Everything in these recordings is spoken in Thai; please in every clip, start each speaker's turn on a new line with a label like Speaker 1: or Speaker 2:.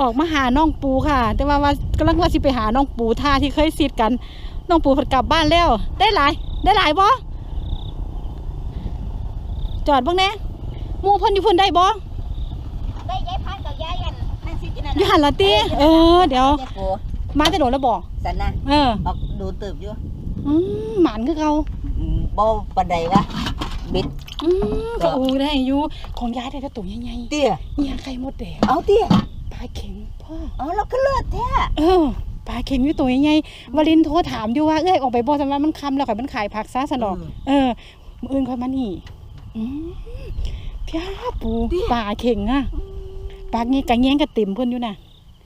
Speaker 1: ออกมาหาน้องปูค่ะ แต่ว่าว่ากำลังว่าสิไปหาน้องปูท่าที่เคยซิดกัน น้องปูเพิ่นกลับบ้านแล้ว ได้หลาย ได้หลายบ่จอดเบ้างแหน่หมู่เพิ่นอยู่เพิ่นได้บ่
Speaker 2: ได้ยายพันกับยายอันนั่นสิกินอัน
Speaker 1: อยู่หันละติเออ เดี๋ยว
Speaker 2: ยายปู
Speaker 1: มาแต่โดนแล้วบ่
Speaker 2: สันนะ
Speaker 1: เออ
Speaker 2: ออกดูเติบอยู่
Speaker 1: อืมหมานคือเขา
Speaker 2: อืมบ่ปานใดวะบิด
Speaker 1: อืมก็โอ้ได้อยู่ของยายได้แต่ตัวใหญ่
Speaker 2: เตี้ย
Speaker 1: ๆเนี่ยไข่มดแดง
Speaker 2: เอาเตี้ย
Speaker 1: ปลาเข็งพ่อ
Speaker 2: เอาแล้วก็เลือดแท้
Speaker 1: เออปลาเข็งอยู่ตัวใหญ่ๆวาลินโทรถามอยู่ว่าเอ้ยออกไปบ่สำหรับมันคำแล้วข่อยมันขายผักซะสนอก เออมื้ออื่นค่อยมานี่อืมพี่อาปูปลาเข็งอะปลางี้กะแยงกะติ่มเพิ่นอยู่น่ะ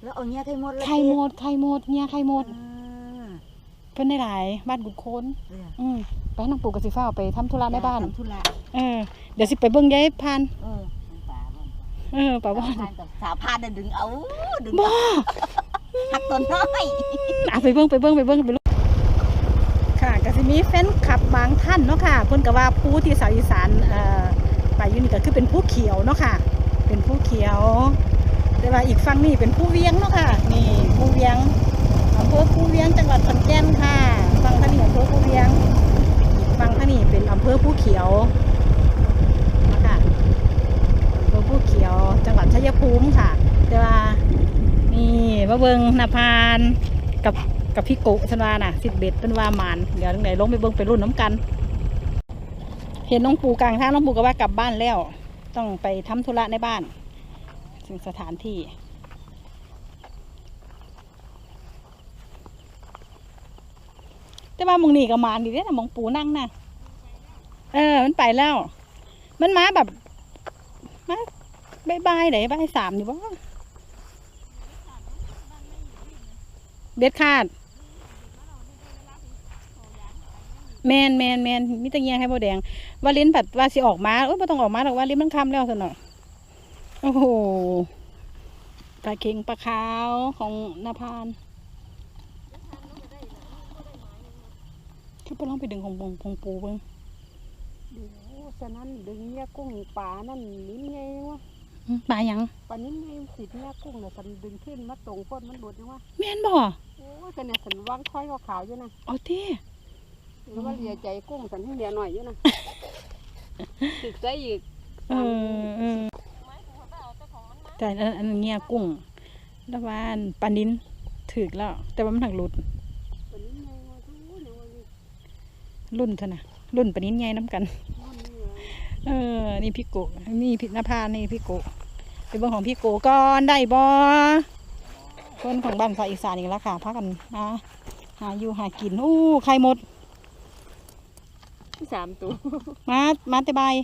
Speaker 2: แล้วเอาเนี้ยไข่มดแล้ว
Speaker 1: ไข่หมดไข่หมดเนี่ยไข่หมด
Speaker 2: อ่า
Speaker 1: เพิ่นได้หลายบ้านกุดโคน
Speaker 2: เออ
Speaker 1: อืมไปน้องปู่กับสิฟ้าวไปทำธุระในบ้าน
Speaker 2: ทำธุระ
Speaker 1: เออเดี๋ยวสิไปเบิ่งยายพาน
Speaker 2: เออป่าบ่
Speaker 1: เออป่าว่า
Speaker 2: สาวพานกับสาวพานน่ะดึงเอาดึง
Speaker 1: บ่
Speaker 2: หักต้นน้อย
Speaker 1: อะไปเบิ่งไปเบิ่งไปเบิ่งไปเบิ่งค่ะก็สิมีแฟนคลับบางท่านเนาะค่ะเพิ่นก็ว่าผู้ที่สาวอีสานเอ่อไปอยู่นี่ก็คือเป็นผู้เขียวเนาะค่ะ เป็นผู้เขียว แต่ว่าอีกฝั่งนี่เป็นผู้เวียงเนาะค่ะ นี่ผู้เวียงอำเภอผู้เวียงจังหวัดขอนแก่นค่ะฝั่งท่างนี้อำเภอผู้เวียงอีกฝั่งท่างนี้เป็นอำเภอผู้เขียวนะคะอำเภอผู้เขียว จังหวัดชัยภูมิค่ะ แต่ว่า นี่ มาเบิงนาพานกับกับพี่โกะชนวาน่ะสิบเบ็ดเป็นว่ามานเดี๋ยวไหนลงไปเบิงไปรุ่นน้ำกัน เห็นน้องปูกลางทางน้องปูก็ว่ากลับบ้านแล้ว ต้องไปทำธุระในบ้านถึงสถานที่แต่ว่ามึงนี่ก็มานดีเด้นะมองปูนั่งน่ะเออ มันไปแล้ว มันมาแบบมาบายบายไหนบายสามนี่บ่ เบ็ดขาด แมนแมนแมนมิตรเงียให้โบแดงวาลินผัดว่าสิออกมาโอ้ยไม่ต้องออกมาหรอกวาลินมันคำแล้วสนอโอ้โหปลาเค็งปลาขาวของนาพานคือไปลองไปดึงของบงของปูเบิ้ง
Speaker 3: ดูฉะนั้นดึงเนี่ยกุ้งป่านั่นนิ้นไงวะ
Speaker 1: อืมปลาหยัง
Speaker 3: ป่านิ้นไงสิเนี่ยกุ้งเนี่ยสันดึงขึ้นมาตรงก้นมันหลุดยังวะ
Speaker 1: แม่นบ่
Speaker 3: โอ้ยแต่เนี่ยสันวางค่อยขาวๆอยู่นะ
Speaker 1: เอาเต้
Speaker 3: หรือว่าเหลียใจกุ้งสันให้เหลียหน่อยอยู่นะติดใจอีก
Speaker 1: เออเออแต่อันอันเงี้ยกุ้งแล้ววาอันปลานินถึกแล้ว แต่ว่ามันหักหลุด
Speaker 3: ป่านิ้นไงวะทุกเนี่ยว่านี่
Speaker 1: รุ่นเท่านะรุ่นปลานินใหญ่น้ำกัน
Speaker 3: มันนี่เหรอ
Speaker 1: เออ นี่พี่โกะนี่พินภานี่พี่โกะไปเบิ่งของพี่โกะก่อนได้บ่ คนของบ้านภาคอีสานอีกแล้วค่ะพากันนะหาอยู่หากินอู้ไข่หมด
Speaker 3: สามตัว
Speaker 1: มามาแต่ใบาย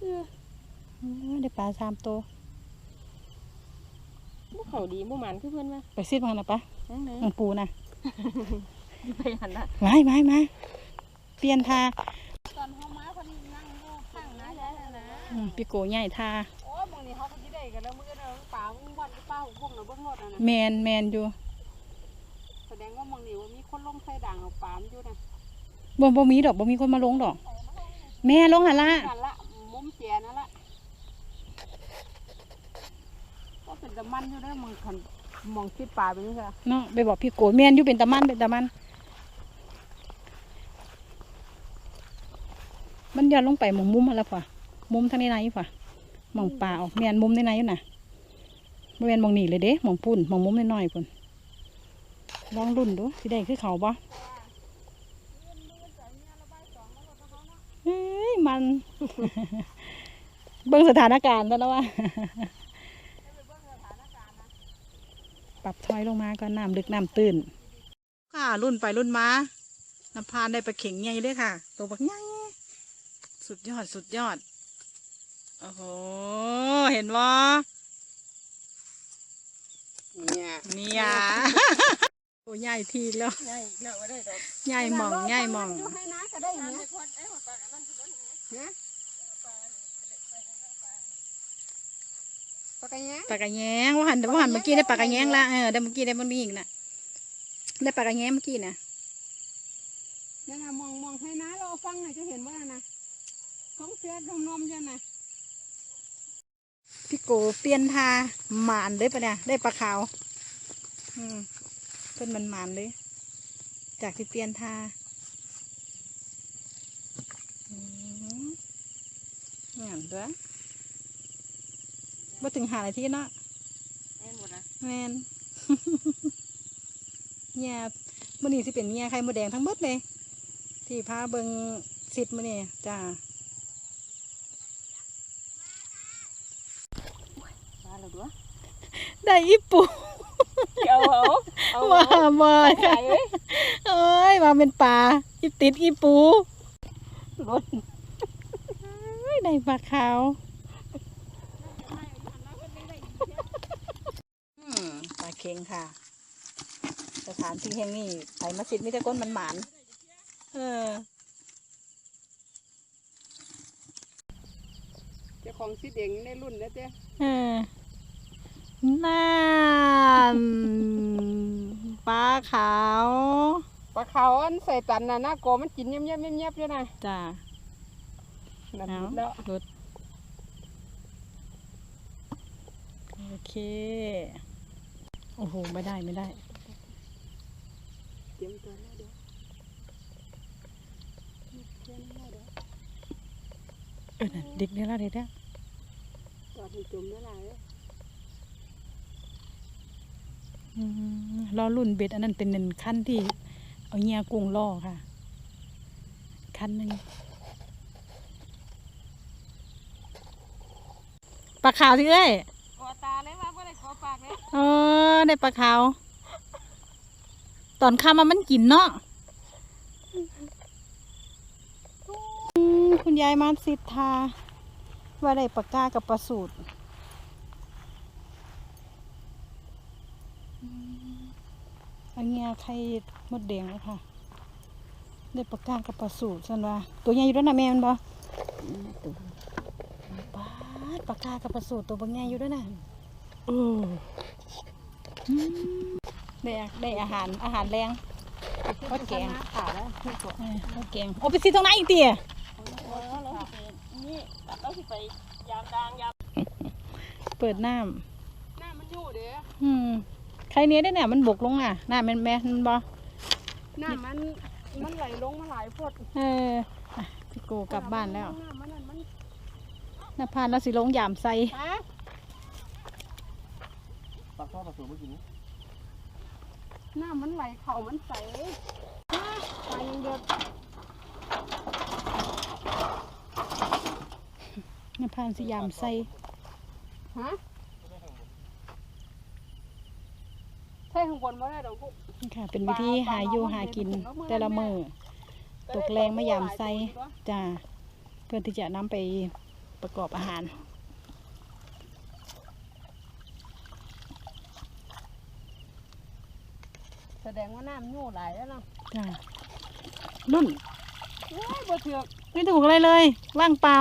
Speaker 1: เออได้ปลาสามตัว
Speaker 3: พวกเขาดีหมู่หมันคือเพื่อนวะ
Speaker 1: ไปซิดมันนะปะ
Speaker 3: นั่งเลย
Speaker 1: ของปูนะ
Speaker 3: ไปหันละ
Speaker 1: มามามาเปลี่ยนทา
Speaker 3: ตอนเขามาคนนั่งอยู่ข้างน้าได้แล้วนะ
Speaker 1: อืมพี่โกะใหญ่ทา
Speaker 3: โอ้ ยมึงนี่เขาก็จะได้กันแล้วมึงก็เดินป่ามึงวันก็ป้าพวกเราเบิ่งรถอะนะ
Speaker 1: แมนแมนอยู่
Speaker 3: แสดงว่ามึงนี่ว่ามีคนลงใส่ด่างเอาปามอยู่นะ
Speaker 1: บ่บ่มีดอกบ่มีคนมาลงดอก แม่ลงหันละ
Speaker 3: นั่นละมุมเสียนั่นละก็เป็นตะมันอยู่เด้อมึงคันมองคิดป่าไปนี่ค่ะ
Speaker 1: เนาะไปบอกพี่โกะแมนอยู่เป็นตะมันเป็นตะมันมันย้อนลงไปหมองมุมมาแล้วป่ะมุมทางในในป่ะห มองป่าออกแมนมุมในนอยู่น่ะบ่แมนมองหนีเลยเด้มองปุ่นมองมุมน้อยๆปุ่นลองรุ่นดูสิได้คือเขาบ่เฮ้ยมัน เบิ่งสถานการณ์แล้วว่าปรับถอยลงมาก็น้ำลึกน้ำตื้น ค่ะ รุ่นไปรุ่นมาน้ำพานได้ปลาเข็งใหญ่เลยค่ะ ตัวบักใหญ่สุดยอดสุดยอด โอ้โห เห็นว่า
Speaker 3: เนี่ย
Speaker 1: เนี่ยโอ้ใหญ่ทีแล้ว
Speaker 3: ใช่เลิกไว้ได้ดอก
Speaker 1: ใหญ่หมองใหญ่หมอง
Speaker 3: อยู่ให้นะก็ได้เนี่ยนะปากกาแยง
Speaker 1: ปลากระแยงว่าหันว่าหันเมื่อกี้ได้ปลากระแยงละเออได้เมื่อกี้ได้บนนี้อีกนะได้ปลากระแยงเมื่อกี้นะ
Speaker 3: นั่นน่ะมองมองให้นะเราฟังหน่อยจะเห็นว่านะท้องเสียดมนมๆอยู่นะ
Speaker 1: พี่โกเปลี่ยนทาหมานเลยปะเนี่ยได้ปลาขาว อืมเพิ่นมันหมานเลย จากที่เปลี่ยนทาอืมงานเด้อมาถึงหานาทีเนาะ
Speaker 3: แม่นหมดนะ
Speaker 1: แมนเนี่ยมื่อนี้สิเป็นเนี่ยไข่มดแดงทั้งหมดเลย ที่พาเบิงสิทธิ์มื่อนี้จ้า
Speaker 3: มาแล้วด้วย
Speaker 1: ได้อีปู
Speaker 3: เอาเอาเอา
Speaker 1: มา
Speaker 3: เอา
Speaker 1: มา
Speaker 3: ใส่เอ้ย
Speaker 1: เอ้ยมาเป็นปลาอีติดอีปู
Speaker 3: รถ
Speaker 1: เอ้ยได้ปลาขาวอืมปลาเค็งค่ะ สถานที่แห่งนี้ไปมาสิทธิ์มิตรก้นมันหมานเออ
Speaker 3: เจ้าของสิเด็งในรุ่นนะเจ้
Speaker 1: เออนั่นปลาขาว
Speaker 3: ปลาขาวอันใส่ตันน่ะหน้าโกมันกินเงียบๆเงียบๆอยู่นะ
Speaker 1: จ้า
Speaker 3: นั่น
Speaker 1: เอา
Speaker 3: แล้ว
Speaker 1: รถโอเค โอ้โห ไม่ได้ไม่ได้
Speaker 3: เตรียมตัวแล้วเดี๋ยวเตรียมแล้วเดี๋ยว
Speaker 1: เออน่ะเด็กเนี่ยละเด็กเนี่ย
Speaker 3: ตอดให้จมแล้วล่ะเอ้ย
Speaker 1: อืม ล้อรุ่นเบ็ดอันนั้นเป็นหนึ่งขั้นที่ เอาเงียกุ้งล่อค่ะ ขั้นหนึ่งปลาขาวที่เอ้ย
Speaker 3: ขอตาเลยว่าบ่ได้ขอปากเลย
Speaker 1: เออได้ปลาขาว ตอนข้ามามันกินเนาะอืมคุณยายมาสิทธาว่าได้ปลากากับปลาสูตรอืมอันเนี้ย ไข่มดแดงแล้วค่ะ ได้ปลากากับปลาสูตรฉันว่า ตัวใหญ่อยู่ด้วยนะแม่มันบ่ปาดปลากากับปลาสูตรตัวบางใหญ่อยู่ด้วยนะเอออืมได้อะได้อาหารอาหารแรงทอดแกง
Speaker 3: ขาแล้ว
Speaker 1: เออข้าวแกงโอ้ไปซื้อตรงไหนอีกเตี๋ย
Speaker 3: นี่เราสิไปยามดางยาม
Speaker 1: เปิดน้
Speaker 3: หน้ามันอยู่เด้อำ
Speaker 1: อืม ใครเนี้ยได้เนี่ยมันบกลงอะน้ำแม่นแม่นบ่
Speaker 3: หน้ามันมันไหลลงมาหลายพด
Speaker 1: เอออะพี่โกกลับบ้านแล้ว
Speaker 3: หน้ามันนั่นมัน
Speaker 1: น้าพานแล้วสิลงยามใส่
Speaker 3: ฮะ
Speaker 4: ปลาข้าวปลาสูงเมื่อกี้นี้
Speaker 3: หน้ามันไหลเข่ามันใสมายังเดือด
Speaker 1: น้าพานสิยามใส่
Speaker 3: ฮะ ใช่ข้างบนไม่ได้ดอกกู
Speaker 1: นี่ค่ะ เป็นวิธีหาอยู่หากินแต่ละมือตกแรงมายามใส่จ้าเพื่อที่จะนำไปประกอบอาหาร
Speaker 3: แสดงว่าน้ำโย่ไหลแล้วเนาะ
Speaker 1: จ้ารุ่น
Speaker 3: ว้ายบ่เถือก
Speaker 1: ไม่ถูกอะไรเลยว่างเปล่า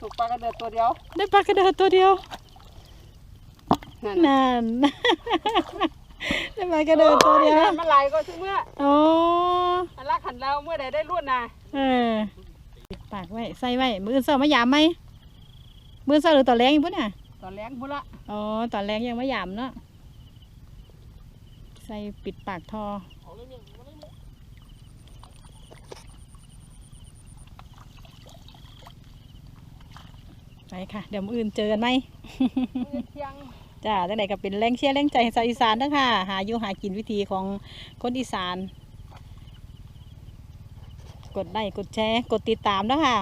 Speaker 3: ถูกปลากระเดิดตัวเดียว
Speaker 1: ได้ปลากระเดิดตัวเดียว
Speaker 3: นั่นน่ะ
Speaker 1: นั่น ได้ปลากระเดิดตัวเดียว
Speaker 3: โอ้น้ำมันไหลก็ถึงเมื่อ
Speaker 1: โอ้
Speaker 3: อันละขันเราเมื่อใดได้รุ่นน่ะ
Speaker 1: เออปิดปากไว้ใส่ไว้มืออนเสาร์มายามไหมมืออนเสาร์หรือตอนแรงอยู่ปุ่นน่ะ
Speaker 3: ตอนแรงพุ่นละ
Speaker 1: อ๋อตอนแรงยังไม่ยามเนาะใส่ปิดปากทอไปค่ะ เดี๋ยวมืออื่นเจอกันไหม
Speaker 3: มือเที่ยง
Speaker 1: จ้าจังแต่ก็เป็นแรงเชียร์แรงใจให้ชาวอีสานทั้งค่ะ หาอยู่หากินวิธีของคนอีสาน กดไลค์กดแชร์ กดติดตามนะค่ะ